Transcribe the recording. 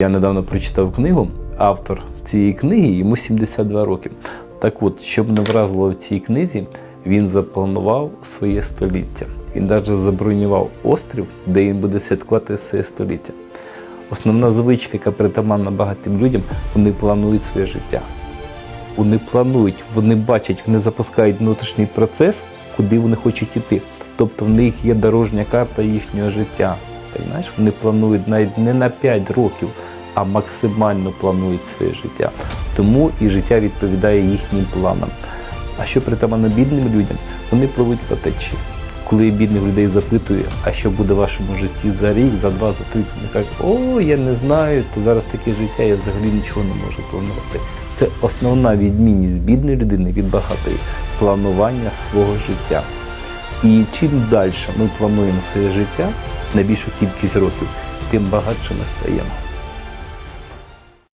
Я недавно прочитав книгу. Автор цієї книги йому 72 роки. Так от, що мене вразило в цій книзі, він запланував своє століття. Він навіть забронював острів, де він буде святкувати своє століття. Основна звичка, яка притаманна багатим людям, вони планують своє життя. Вони планують, вони бачать, вони запускають внутрішній процес, куди вони хочуть іти. Тобто в них є дорожня карта їхнього життя. Понимаєш? Вони планують навіть не на 5 років, а максимально планують своє життя. Тому і життя відповідає їхнім планам. А що притаманно бідним людям? Вони пливуть по течії. Коли бідних людей запитую, а що буде в вашому житті за рік, за два, за три, вони кажуть, о, я не знаю, то зараз таке життя, я взагалі нічого не можу планувати. Це основна відмінність бідної людини від багатої планування свого життя. І чим далі ми плануємо своє життя на більшу кількість років, тим багатше ми стаємо.